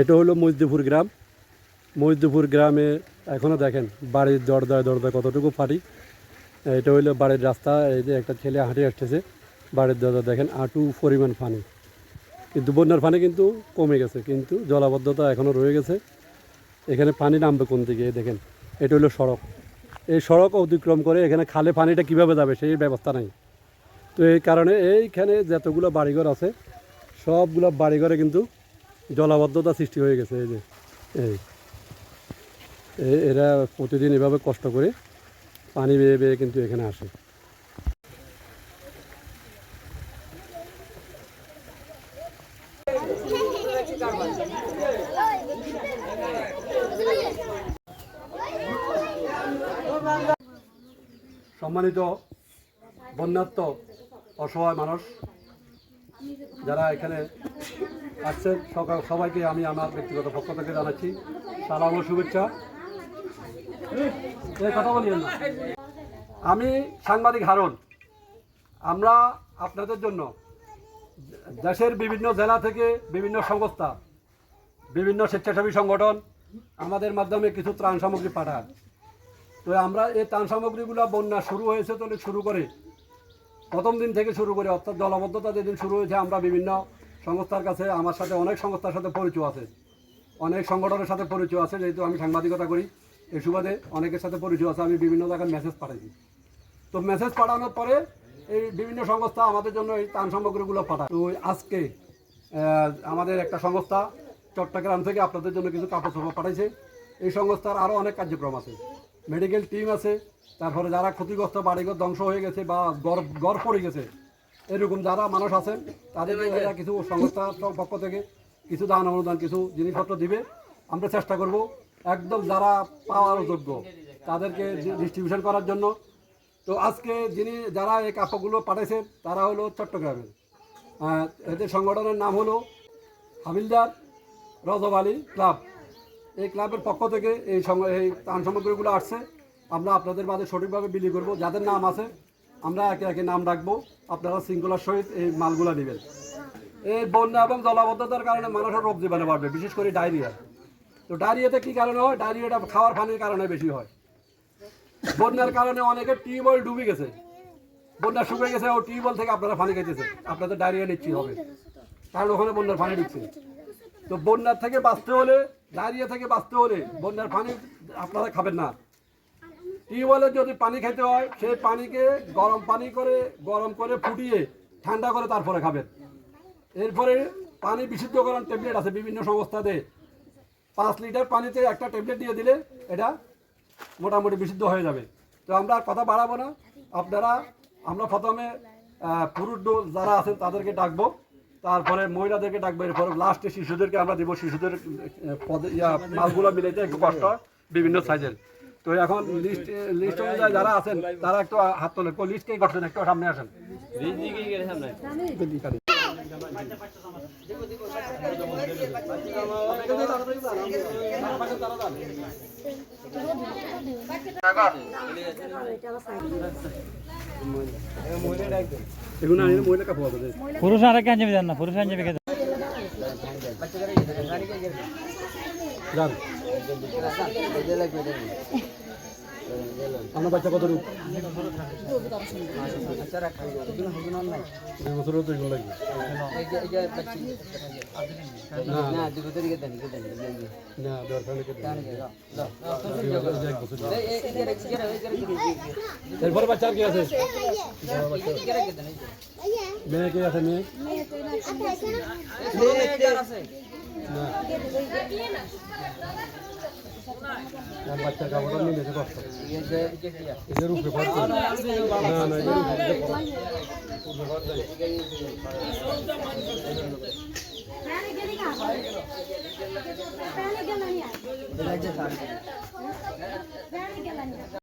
এটা হলো মজদুপুর গ্রাম। মজদুপুর গ্রামে এখনও দেখেন বাড়ির দরজায় দরজায় কতটুকু ফাটি এটা হইল বাড়ির রাস্তা, এই যে একটা ছেলে হাঁটে আসতেছে। বাড়ির দরজা দেখেন আটু পরিমাণ পানি কিন্তু বন্যার পানি কিন্তু কমে গেছে, কিন্তু জলাবদ্ধতা এখনও রয়ে গেছে। এখানে পানি নামবে কোন দিকে দেখেন। এটা হলো সড়ক। এই সড়ক অতিক্রম করে এখানে খালে পানিটা কীভাবে যাবে সেই ব্যবস্থা নাই। তো এই কারণে এইখানে যতগুলো বাড়িঘর আছে, সবগুলো বাড়িঘরে কিন্তু জলাবদ্ধতা সৃষ্টি হয়ে গেছে, এই যে, এই। এরা প্রতিদিন এভাবে কষ্ট করে পানি বেয়ে বেয়ে কিন্তু এখানে আসে। সম্মানিত বন্যাত্ম অসহায় মানুষ, যারা এখানে আসছেন সকাল সবাইকে আমি আমার ব্যক্তিগত পক্ষ থেকে জানাচ্ছি সালাম ও শুভেচ্ছা। কথা বলি না। আমি সাংবাদিক হারুন। আমরা আপনাদের জন্য দেশের বিভিন্ন জেলা থেকে বিভিন্ন সংস্থা, বিভিন্ন স্বেচ্ছাসেবী সংগঠন আমাদের মাধ্যমে কিছু ত্রাণ সামগ্রী পাঠান। তো আমরা এই ত্রাণ সামগ্রীগুলো বন্যা শুরু হয়েছে তো শুরু করে প্রথম দিন থেকে শুরু করে অর্থাৎ জলবদ্ধতা যেদিন শুরু হয়েছে, আমরা বিভিন্ন সংস্থার কাছে আমার সাথে অনেক সংস্থার সাথে পরিচয় আছে। অনেক সংগঠনের সাথে পরিচয় আছে, যেহেতু আমি সাংবাদিকতা করি। এই সুবাদে অনেকের সাথে পরিচয় আছে, আমি বিভিন্ন জায়গায় মেসেজ পাঠাইছি তো মেসেজ পাঠানোর পরে এই বিভিন্ন সংস্থা আমাদের জন্য এই ত্রাণ সামগ্রীগুলো পাঠায়। তো আজকে আমাদের একটা সংস্থা চট্টগ্রাম থেকে আপনাদের জন্য কিছু কাপড় চোপড় পাঠাইছে। এই সংস্থার আরও অনেক কার্যক্রম আছে। মেডিকেল টিম আছে, তারপরে যারা ক্ষতিগ্রস্ত বাড়িঘর ধ্বংস হয়ে গেছে বা গড় গড় পড়ে গেছে এরকম যারা মানুষ আছেন তাদেরকে এরা কিছু সংস্থার পক্ষ থেকে কিছু দান অনুদান কিছু জিনিসপত্র দিবে। আমরা চেষ্টা করব একদম যারা পাওয়ার যোগ্য তাদেরকে ডিস্ট্রিবিউশন করার জন্য। তো আজকে যিনি যারা এই কাপড়গুলো পাঠাইছেন তারা হলো চট্টগ্রামের। এদের সংগঠনের নাম হলো হাবিলদার রজব আলী ক্লাব। এই ক্লাবের পক্ষ থেকে এই এই ত্রাণ সামগ্রীগুলো আসছে। আমরা আপনাদের মাঝে সঠিকভাবে বিলি করব। যাদের নাম আছে আমরা একে একে নাম রাখব। আপনারা শৃঙ্খলার সহিত এই মালগুলো নেবেন। এই বন্যা এবং জলাবদ্ধতার কারণে মানুষের রোগ জীবাণু বাড়বে, বিশেষ করে ডায়রিয়া। তো ডায়রিয়াতে কী কারণে হয়? ডায়রিয়াটা খাওয়ার পানির কারণে বেশি হয়। বন্যার কারণে অনেকে টিউবওয়েল ডুবে গেছে। বন্যা শুকিয়ে গেছে ও টিউবওয়েল থেকে আপনারা পানি খাইতেছে আপনাদের ডায়রিয়া নিচ্ছি হবে। কারণ ওখানে বন্যার পানি ঢুকছে। তো বন্যার থেকে বাঁচতে হলে, ডায়রিয়া থেকে বাঁচতে হলে বন্যার পানি আপনারা খাবেন না। টিউবওয়েলের যদি পানি খেতে হয়, সেই পানিকে গরম পানি করে, গরম করে ফুটিয়ে ঠান্ডা করে তারপরে খাবেন। এরপরে পানি বিশুদ্ধকরণ ট্যাবলেট আছে বিভিন্ন সংস্থাতে। পাঁচ লিটার পানিতে একটা ট্যাবলেট দিয়ে দিলে এটা মোটামুটি বিশুদ্ধ হয়ে যাবে। তো আমরা আর কথা বাড়াবো না। আপনারা, আমরা প্রথমে পুরুষ যারা আছেন তাদেরকে ডাকবো। তারপরে মহিলাদেরকে ডাকবো। এরপরে লাস্টে শিশুদেরকে আমরা দেবো। শিশুদের ইয়া, মালগুলো মিলাইতে একটু কষ্ট বিভিন্ন সাইজের তো এখন লিস্ট লিস্ট অনুযায়ী যারা আছেন তারা একটু হাত তোলেন। লিস্ট কে করছেন? একটু সামনে আসেন। পুরুষ আরেক আঞ্জাবি দেন না পুরুষ আঞ্জাবি খেতে যান। আপনার বাচ্চা কত রূপ দুই বছরও তো এগুলো লাগবে না দরকার এরপরে বাচ্চা কি আছে মেয়ে কে আছে মেয়ে না বাচ্চার কাপড়টা নিয়ে বেশি কষ্ট এদের উপরে ভর না না এদের উপরে